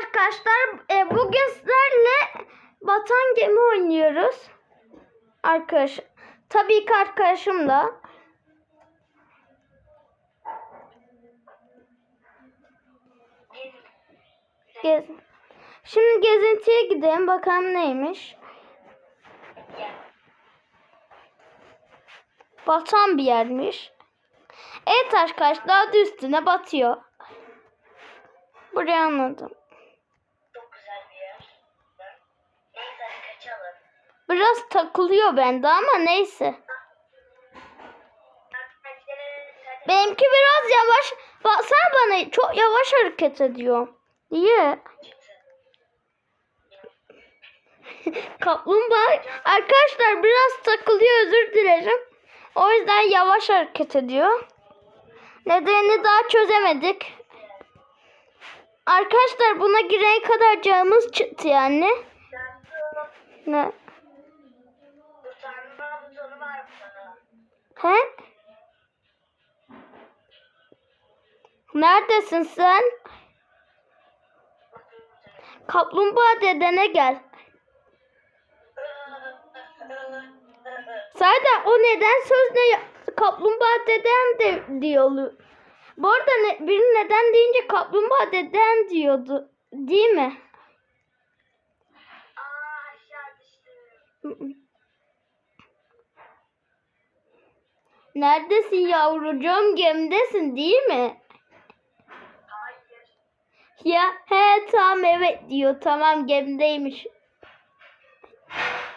arkadaşlar. E, bugün sizlerle batan gemi oynuyoruz. Arkadaş. Tabii ki arkadaşım da. Gez. Şimdi gezintiye gidelim bakalım neymiş. Batan bir yermiş. Evet arkadaşlar adı üstüne batıyor. Burayı anladım. Çok güzel bir yer. Neyse hadi kaçalım. Biraz takılıyor bende ama neyse. Benimki biraz yavaş. Baksana bana çok yavaş hareket ediyor. Niye? Kaplumbağa arkadaşlar biraz takılıyor özür dilerim. O yüzden yavaş hareket ediyor. Nedenini daha çözemedik. Arkadaşlar buna girene kadar canımız çıktı yani. Ne? He? Neredesin sen? Kaplumbağa dedene gel. Zaten o neden sözne kaplumbağa deden de diyor. Bu arada ne, biri neden deyince kaplumbağa deden diyordu. Değil mi? Aa aşağı düştüm. Neredesin yavrucuğum? Gemdesin değil mi? Hayır. Ya he tamam evet diyor. Tamam gemdeymiş.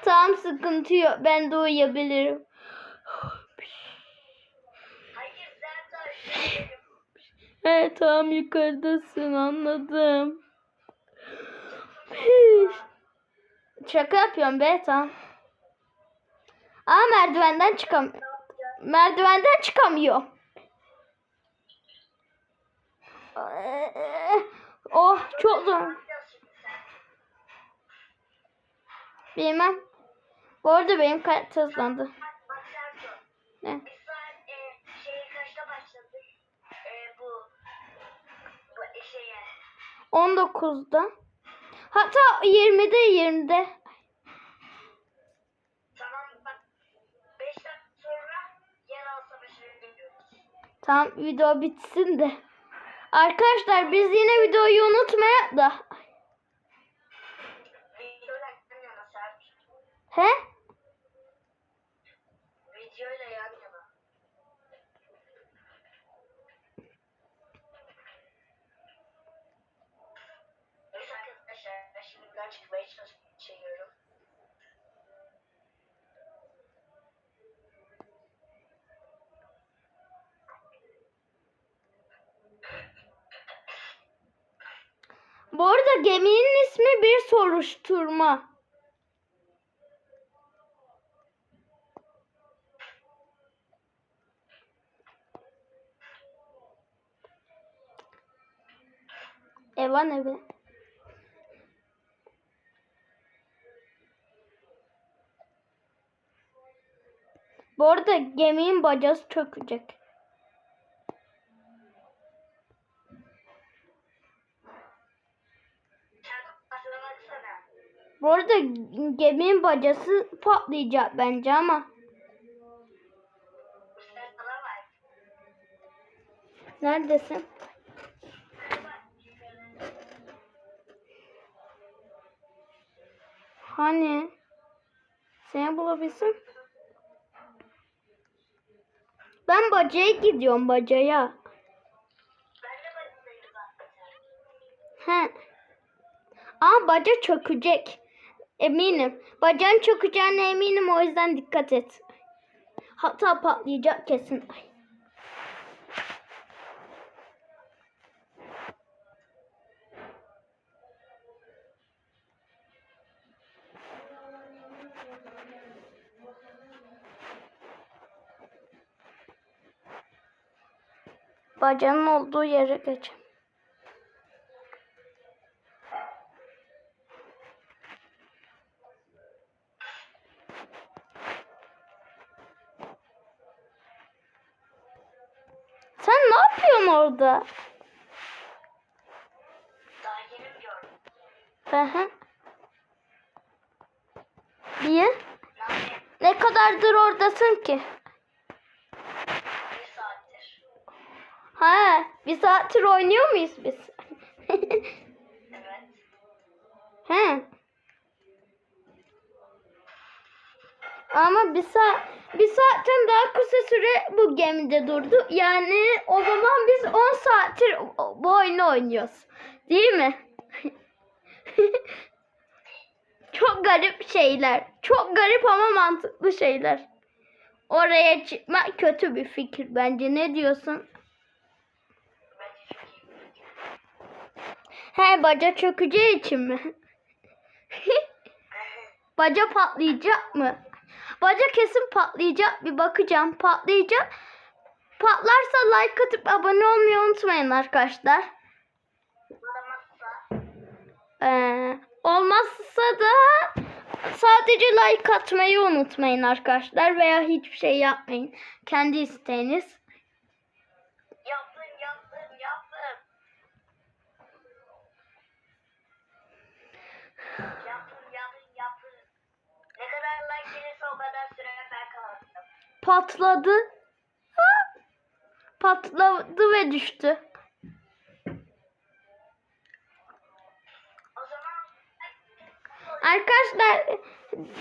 Tamam sıkıntı yok. Ben de uyuyabilirim. Hayır He tamam yukarıdasın anladım. Şaka yapıyorum be tamam. Aa merdivenden çıkam. Merdivenden çıkamıyor. Oh çok zor. Bilmem. Bu arada benim kalp hızlandı. Ne? Biz saat e, şeyi kaçta başladık? E, bu bu şeye. 19'da. Hatta 20'de 20'de. Tamam bak. 5 dakika sonra yer alsa başarı gidiyoruz. Tamam video bitsin de. Arkadaşlar biz yine videoyu unutmayalım da. He? Ben şimdi buradan çıkmaya çalışıyorum. Bu arada geminin ismi bir soruşturma. Evan evi. Bu arada geminin bacası çökecek. Geminin bacası patlayacak bence ama. Neredesin? Hani? Seni bulabilsem. Ben bacaya gidiyorum bacaya. He. Aa baca çökecek. Eminim. Bacağın çökeceğine eminim o yüzden dikkat et. Hatta patlayacak kesin. Ay. Bacağın olduğu yere geç. Ne yapıyorsun orada? Hı. Niye? Ne kadardır oradasın ki? Bir saattir. Ha, bir saattir oynuyor muyuz biz? Süre bu gemide durdu. Yani o zaman biz 10 saattir bu oyunu oynuyoruz. Değil mi? Çok garip şeyler. Çok garip ama mantıklı şeyler. Oraya çıkmak kötü bir fikir bence. Ne diyorsun? He baca çökeceği için mi? baca patlayacak mı? Baca kesin patlayacak. Bir bakacağım. Patlayacak. Patlarsa like atıp abone olmayı unutmayın arkadaşlar. Ee, olmazsa da sadece like atmayı unutmayın arkadaşlar. Veya hiçbir şey yapmayın. Kendi isteğiniz. Patladı. Ha! Patladı ve düştü. Arkadaşlar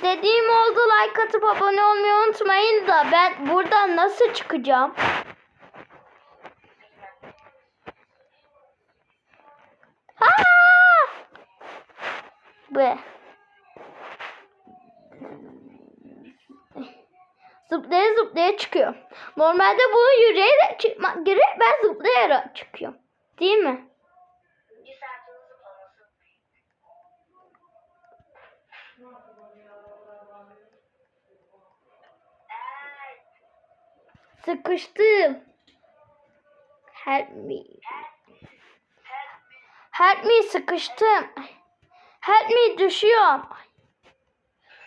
dediğim oldu like atıp abone olmayı unutmayın da ben buradan nasıl çıkacağım? Ha! Be. Çıkıyor. Normalde bunu yürüyerek çıkmak gerek ben zıplayarak çıkıyorum. Değil mi? Sıkıştım. Help me. Help me sıkıştım. Help me düşüyorum.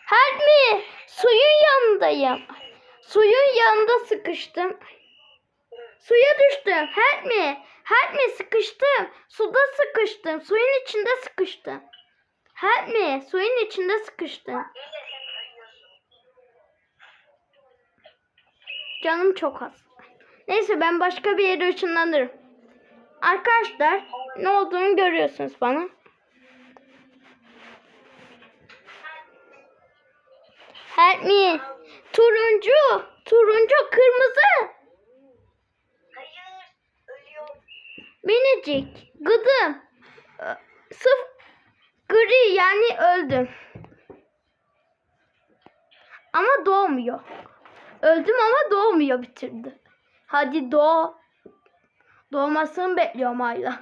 Help me suyun yanındayım. Suyun yanında sıkıştım. Suya düştüm. Help me. Help me sıkıştım. Suda sıkıştım. Suyun içinde sıkıştım. Help me. Suyun içinde sıkıştım. Canım çok az. Neyse ben başka bir yere ışınlanırım. Arkadaşlar ne olduğunu görüyorsunuz bana. Help me. Turuncu. Turuncu kırmızı. Hayır. Ölüyorum. Minicik. Gıdım. Ö, Sıf gri yani öldüm. Ama doğmuyor. Öldüm ama doğmuyor bitirdi. Hadi doğ. Doğmasını bekliyorum hala.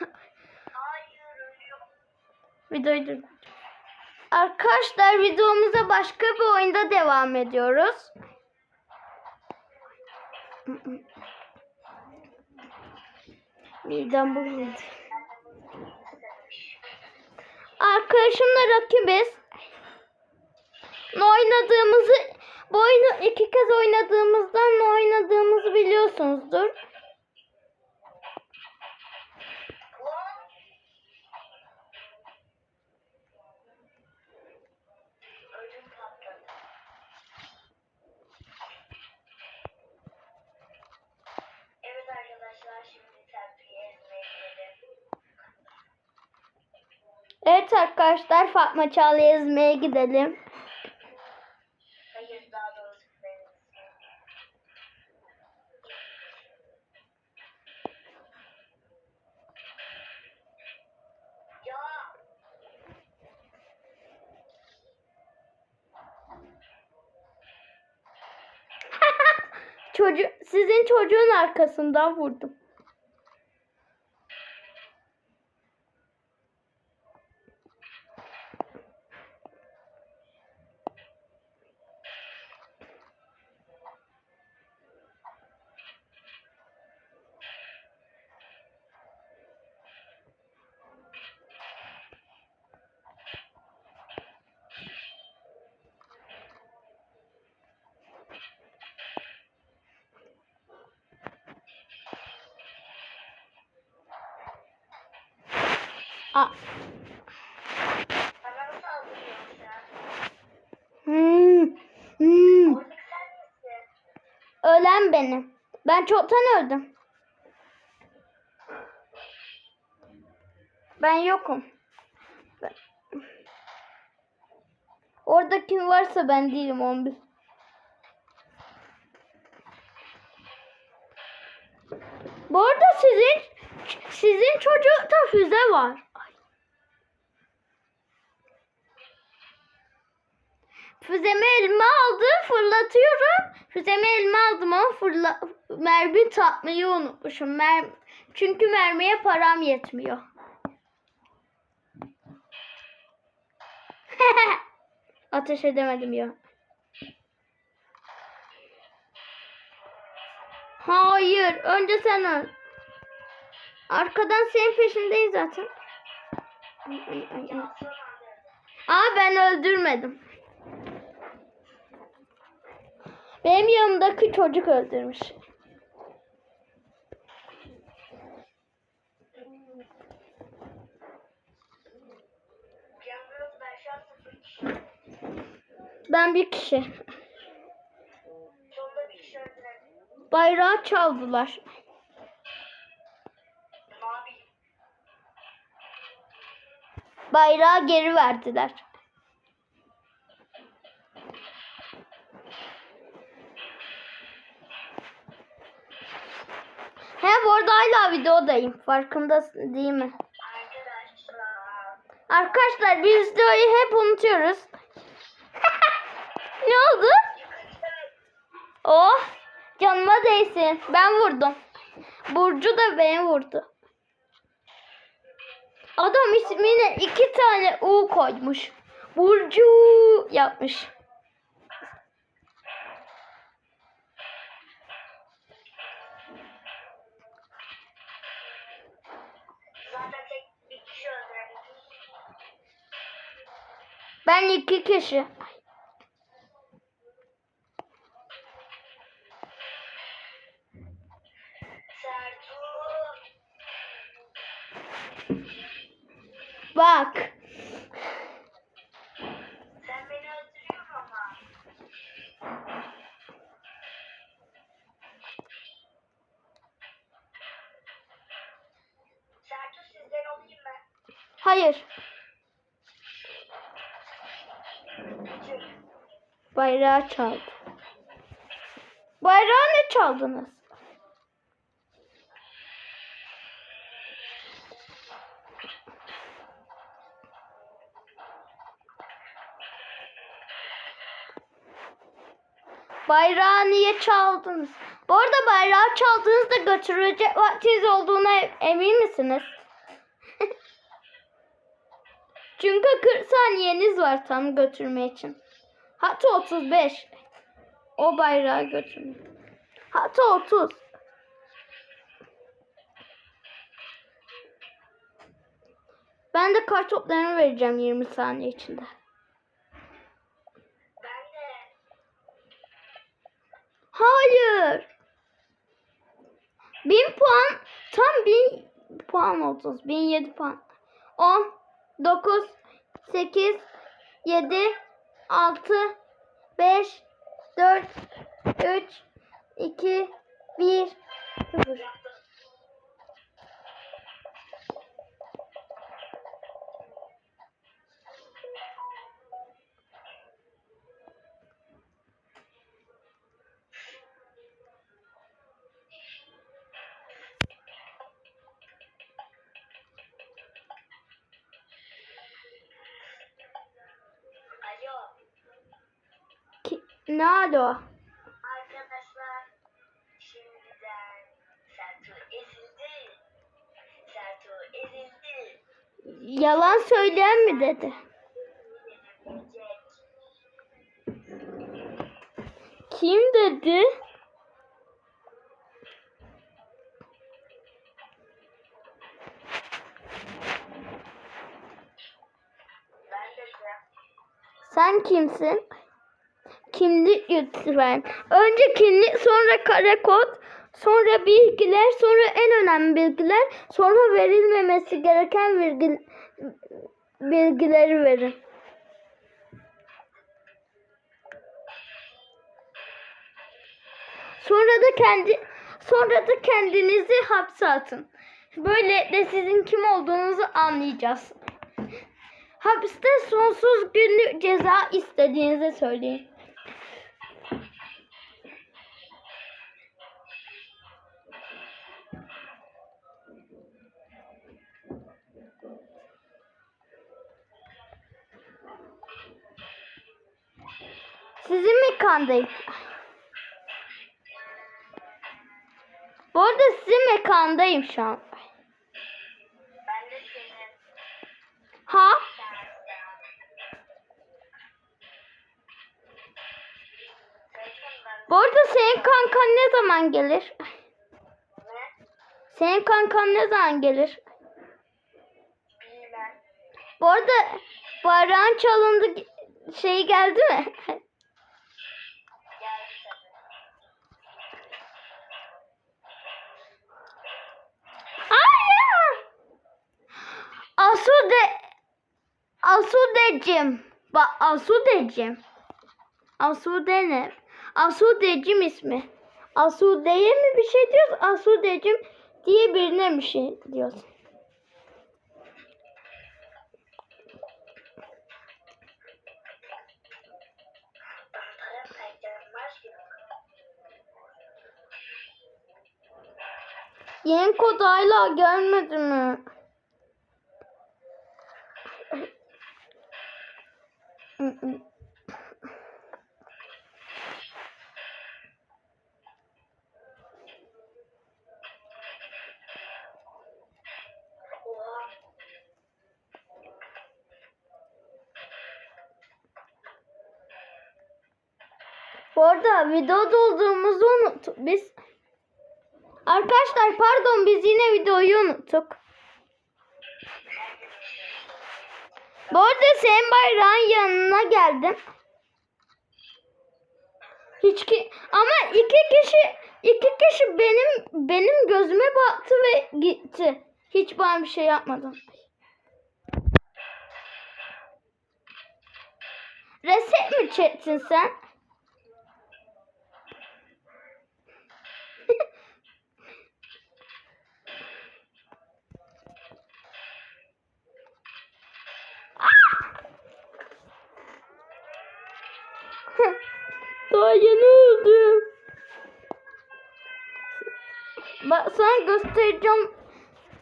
Hayır ölüyorum. Videoyu dur. Arkadaşlar videomuza başka bir oyunda devam ediyoruz. Birden bulundu. Arkadaşımla rakibiz. Oynadığımızı bu oyunu iki kez oynadığımızdan oynadığımızı biliyorsunuzdur. Evet arkadaşlar Fatma Çağla'yı ezmeye gidelim. Hayır Çocuk, sizin çocuğun arkasından vurdum. Aa. Hmm. Hmm. Ölen benim. Ben çoktan öldüm. Ben yokum. Ben- Orada kim varsa ben değilim 11. Bu arada sizin sizin çocukta füze var. Ay. Füzemi elime aldım fırlatıyorum. Füzemi elime aldım ama fırla mermi tatmayı unutmuşum. Mer çünkü mermiye param yetmiyor. Ateş edemedim ya. Hayır. Önce sen öl. Arkadan senin peşindeyiz zaten. Aa ben öldürmedim. Benim yanımdaki çocuk öldürmüş. Ben bir kişi. Bayrağı çaldılar. Bayrağı geri verdiler. Videodayım. Farkındasın değil mi? Arkadaşlar. Biz videoyu hep unutuyoruz. ne oldu? Oh canıma değsin. Ben vurdum. Burcu da beni vurdu. Adam ismine iki tane U koymuş. Burcu yapmış. Zaten tek bir kişi öldürebildim. Ben iki kişi. Bak. Sen beni öldürüyorsun ama. Sertu sizden olayım ben. Hayır. Tüh. Bayrağı çaldı. Bayrağı ne çaldınız? Bayrağı niye çaldınız? Bu arada bayrağı çaldığınızda götürecek vaktiniz olduğuna emin misiniz? Çünkü 40 saniyeniz var tam götürme için. Hatta 35. O bayrağı götürme. Hatta 30. Ben de kart toplarını vereceğim 20 saniye içinde. Hayır. 1000 puan tam 1000 puan 30. 1007 puan. 10 9 8 7 6 5 4 3 2 1 0 ne alo? Arkadaşlar şimdiden Sertu ezildi. Sertu ezildi. Yalan söyleyen mi dedi? Kim dedi? De. Sen kimsin? kimlik lütfen. Önce kimlik, sonra kare kod, sonra bilgiler, sonra en önemli bilgiler, sonra verilmemesi gereken bilgi, bilgileri verin. Sonra da kendi sonra da kendinizi hapse atın. Böyle de sizin kim olduğunuzu anlayacağız. Hapiste sonsuz günlük ceza istediğinizi söyleyin. Sizin mi kandayım? Bu arada sizin mekandayım şu an. Ha? Bu arada senin kankan ne zaman gelir? ne? Senin kankan ne zaman gelir? Bilmem. Bu arada bayrağın çalındı şey geldi mi? Geldi tabii. Hayır. Asude Asudecim. Bak Asudecim. Asude ne? Asudecim ismi. Asude'ye mi bir şey diyoruz? Asudecim diye birine bir şey diyoruz. Yeni kod hala gelmedi mi? Oha. Bu arada videoda olduğumuzu unuttuk biz. Arkadaşlar pardon biz yine videoyu unuttuk. Bu arada senin bayrağın yanına geldim. Hiç ki ama iki kişi iki kişi benim benim gözüme baktı ve gitti. Hiç bana bir şey yapmadan. Reset mi çektin sen? Daha yeni öldüm. Bak sana göstereceğim.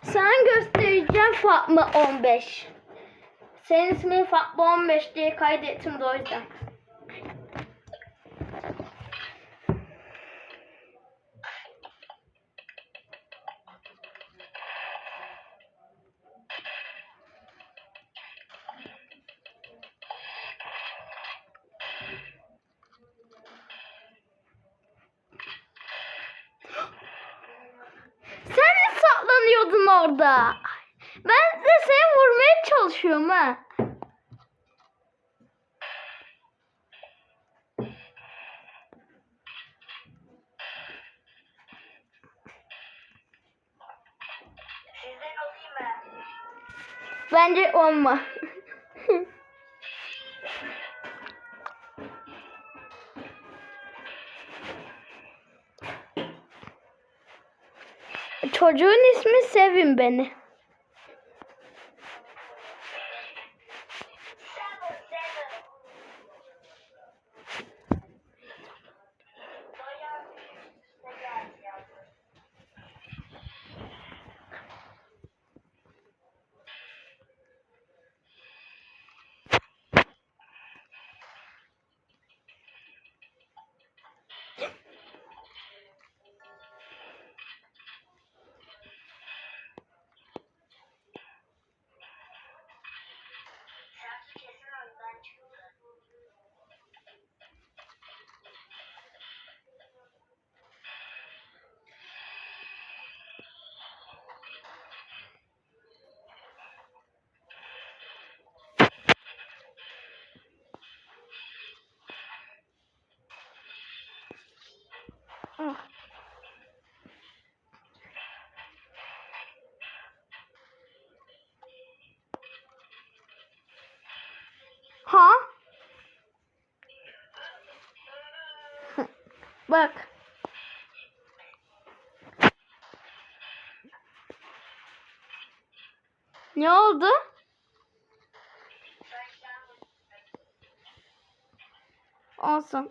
Sana göstereceğim Fatma 15. Senin ismin Fatma 15 diye kaydettim de o yüzden. Sen mi saklanıyordun orada? Ben de seni vurmaya çalışıyorum ha. Sizden olayım mı? Bence olma. Çocuğun ismi Sevin beni. Bak. Ne oldu? Olsun. Awesome.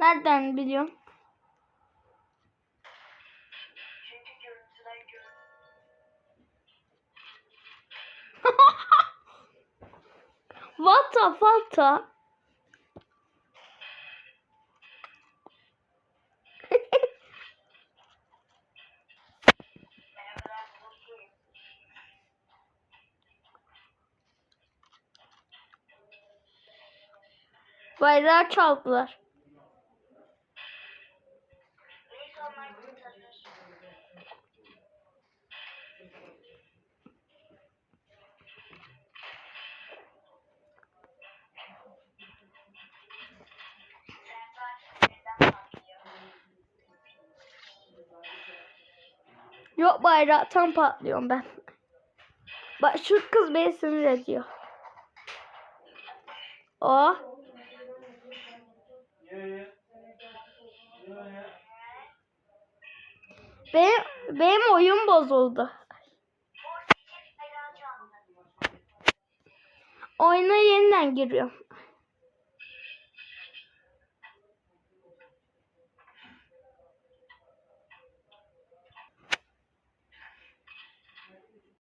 Nereden görüntü. Vata vata. Merhabalar, mutluyum. Bayrağı çaldılar. Yok bayraktan patlıyorum ben. Bak şu kız beni sinir ediyor. O. Benim, benim oyun bozuldu. Bayrağı. Oyuna yeniden giriyorum.